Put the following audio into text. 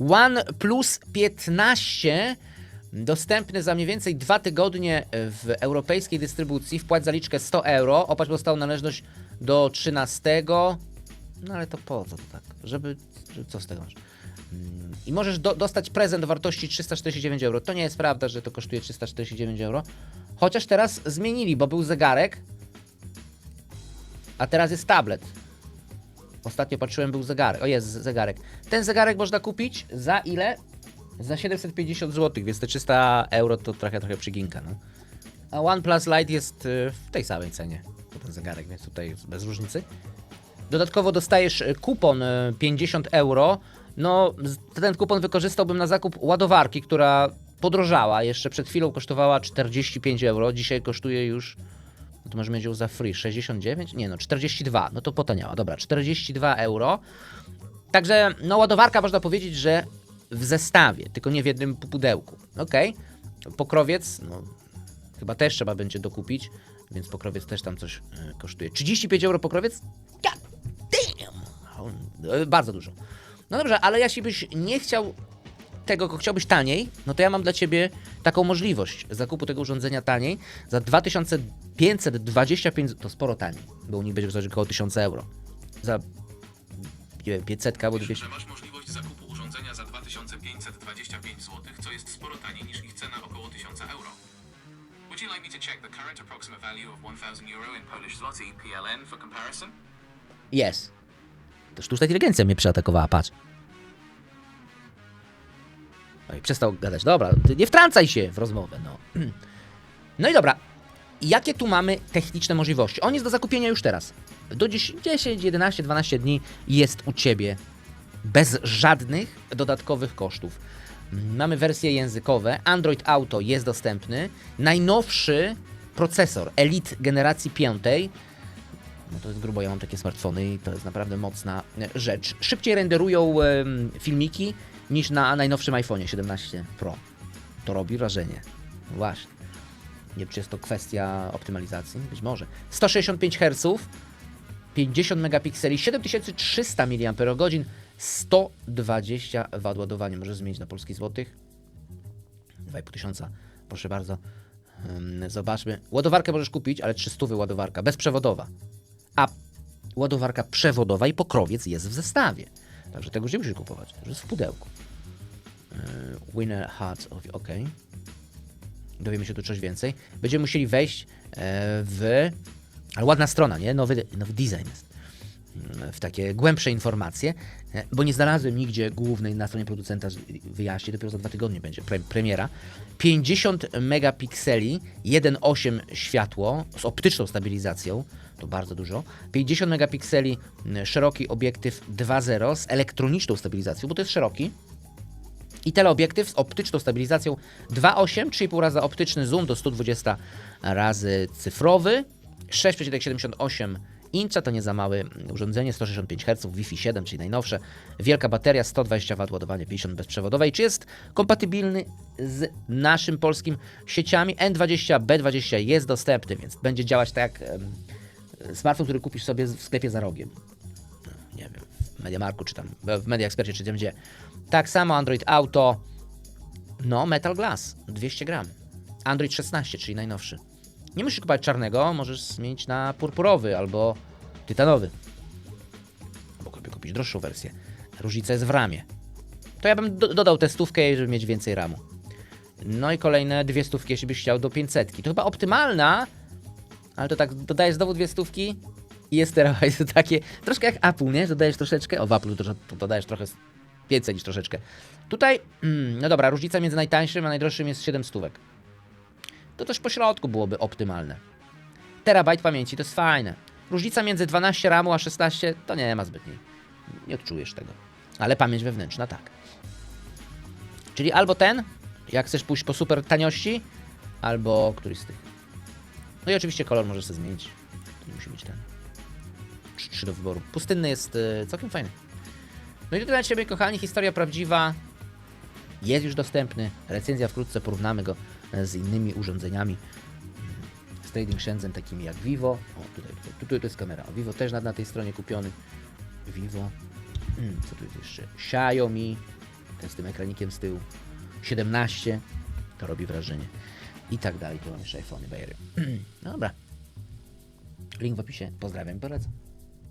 OnePlus 15 dostępny za mniej więcej dwa tygodnie w europejskiej dystrybucji. Wpłać zaliczkę 100 euro. Opłać pozostałą należność do 13. No ale to po co to tak? Żeby, że co z tego masz? Mm, I możesz do, dostać prezent o wartości 349 euro. To nie jest prawda, że to kosztuje 349 euro. Chociaż teraz zmienili, bo był zegarek, a teraz jest tablet. Ostatnio patrzyłem, był zegarek. O, jest zegarek. Ten zegarek można kupić za ile? Za 750 zł, więc te 300 euro to trochę, trochę przyginka. No. A OnePlus Lite jest y, w tej samej cenie, to ten zegarek, więc tutaj jest bez różnicy. Dodatkowo dostajesz y, kupon y, 50 euro. No, ten kupon wykorzystałbym na zakup ładowarki, która podrożała. Jeszcze przed chwilą kosztowała 45 euro, dzisiaj kosztuje już. No to może mieć ją za free 69? Nie no, 42. No to potaniała. Dobra, 42 euro. Także, no, ładowarka można powiedzieć, że w zestawie, tylko nie w jednym pudełku. Okej. Pokrowiec, no, chyba też trzeba będzie dokupić, więc pokrowiec też tam coś e, kosztuje. 35 euro pokrowiec? God damn! E, Bardzo dużo. No dobrze, ale jeśli byś nie chciał tego, tylko chciałbyś taniej, no to ja mam dla ciebie taką możliwość zakupu tego urządzenia taniej za 2525, to sporo taniej, bo u nich będzie coś około 1000 euro. Za nie wiem, 500 albo 200. że masz możliwość zakupu urządzenia za 2525 zł, co jest sporo taniej niż ich cena około 1000 euro. Would you like me to check the current approximate value of 1000 euro in Polish zloty PLN for comparison? Jest. To sztuczna inteligencja mnie przeatakowała, patrz. Oj, przestał gadać. Dobra, nie wtrącaj się w rozmowę, no. No i dobra. Jakie tu mamy techniczne możliwości? On jest do zakupienia już teraz. Do 10, 10 11, 12 dni jest u Ciebie bez żadnych dodatkowych kosztów. Mamy wersje językowe. Android Auto jest dostępny. Najnowszy procesor Elite generacji 5 no to jest grubo, ja mam takie smartfony i to jest naprawdę mocna rzecz. Szybciej renderują filmiki niż na najnowszym iPhone 17 Pro. To robi wrażenie. Właśnie. Nie wiem, czy jest to kwestia optymalizacji? Być może. 165 Hz, 50 megapikseli, 7300 mAh, 120 W ładowania. Możesz zmienić na polski złotych. 2,5 tysiąca. Proszę bardzo. Zobaczmy. Ładowarkę możesz kupić, ale 300 ładowarka, bezprzewodowa. A ładowarka przewodowa i pokrowiec jest w zestawie. Także tego już nie musisz kupować. To jest w pudełku. Yy, Winner Hearts of... OK. Dowiemy się tu coś więcej. Będziemy musieli wejść e, w... Ale ładna strona, nie? Nowy, nowy design jest. Mm, W takie głębsze informacje, e, bo nie znalazłem nigdzie głównej na stronie producenta wyjaśnień, dopiero za dwa tygodnie będzie pre, premiera. 50 megapikseli, 1.8 światło z optyczną stabilizacją, to bardzo dużo. 50 megapikseli, mm, szeroki obiektyw 2.0 z elektroniczną stabilizacją, bo to jest szeroki. I teleobiektyw z optyczną stabilizacją 2.8, 3,5 razy optyczny zoom do 120 razy cyfrowy, 6,78 inca, to nie za małe urządzenie, 165 Hz, Wi-Fi 7, czyli najnowsze, wielka bateria, 120 W ładowanie, 50 bezprzewodowe. I czy jest kompatybilny z naszym polskim sieciami? N20, B20 jest dostępny, więc będzie działać tak jak smartfon, który kupisz sobie w sklepie za rogiem nie wiem, w Mediamarku, czy tam w Media Expercie, czy tam gdzie. Tak samo Android Auto, no Metal Glass, 200 gram. Android 16, czyli najnowszy. Nie musisz kupować czarnego, możesz zmienić na purpurowy albo tytanowy. Albo kupić droższą wersję. Różnica jest w ramie. To ja bym do dodał tę stówkę, żeby mieć więcej ramu. No i kolejne dwie stówki, jeśli byś chciał do 500. To chyba optymalna, ale to tak dodajesz znowu dwie stówki i jest teraz jest takie, troszkę jak Apple, nie? Dodajesz troszeczkę, o w Apple to, to dodajesz trochę więcej niż troszeczkę. Tutaj, mm, no dobra, różnica między najtańszym a najdroższym jest 7 stówek. To też po środku byłoby optymalne. Terabajt pamięci to jest fajne. Różnica między 12 RAMu a 16 to nie ma zbytniej. Nie odczujesz tego. Ale pamięć wewnętrzna tak. Czyli albo ten, jak chcesz pójść po super taniości, albo któryś z tych. No i oczywiście kolor możesz sobie zmienić. Nie musi być ten. Trzy, do wyboru. Pustynny jest e, całkiem fajny. No i tutaj dla Ciebie, kochani, historia prawdziwa jest już dostępny. Recenzja wkrótce, porównamy go e, z innymi urządzeniami z Trading Shenzhen, takimi jak Vivo. O, tutaj, tutaj, tutaj to jest kamera. O, Vivo też na, na tej stronie kupiony. Vivo. Hmm, co tu jest jeszcze? Xiaomi ten z tym ekranikiem z tyłu. 17, to robi wrażenie. I tak dalej. Tu mam jeszcze iPhony, bajery. Dobra. Link w opisie. Pozdrawiam, polecam.